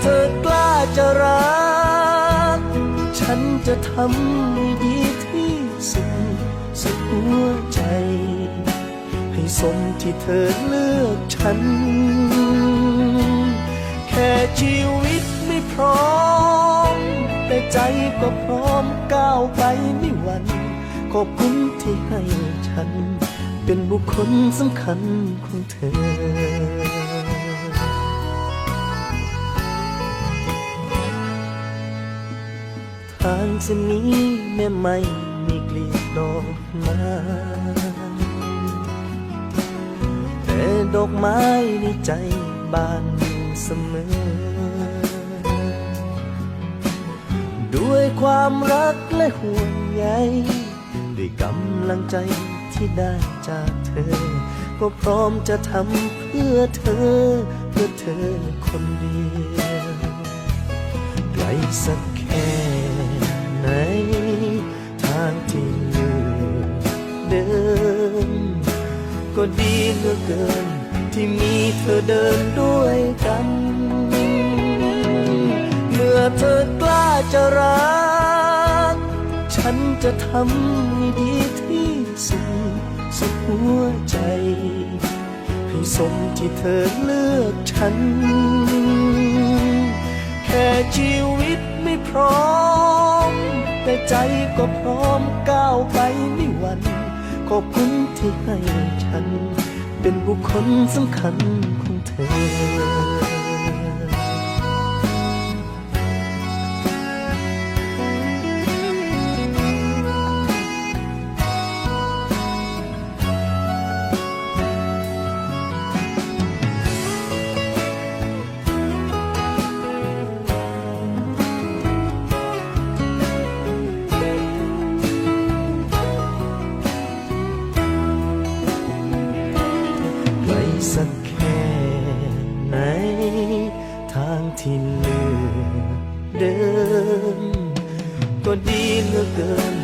เธอกล้าจะรัก ฉันจะทำให้ดีที่สุดสุดหัวใจ ให้สมที่เธอเลือกฉัน แค่ชีวิตไม่พร้อม แต่ใจก็พร้อมก้าวไปไม่หวั่นขอบคุณที่ให้ฉัน เป็นบุคคลสำคัญของเธอางเส้นนี้แม่ไม่มีกลีบดอกไม้แต่ดอกไม้ในใจบานอยู่เสมอ ด้วยความรักและห่วงใยด้วยกำลังใจที่ได้จากเธอ ก็พร้อมจะทำเพื่อเธอ เพื่อเธอคนเดียวไกลสัก ทางที่เหลือเดิน ก็ดีเหลือเกิน ที่มีเธอเดินด้วยกัน เมื่อเธอกล้าจะรัก ฉันจะทำให้ดีที่สุดสุดหัวใจ ให้สมที่เธอเลือกฉัน แค่ชีวิตไม่พร้อม ใจก็พร้อมก้าวไปไม่หวั่นขอบคุณที่ให้ฉัน เป็นบุคคลสำคัญของเธอ สักแค่ไหน ทางที่เลือเดินก็ดีเหลือเกิน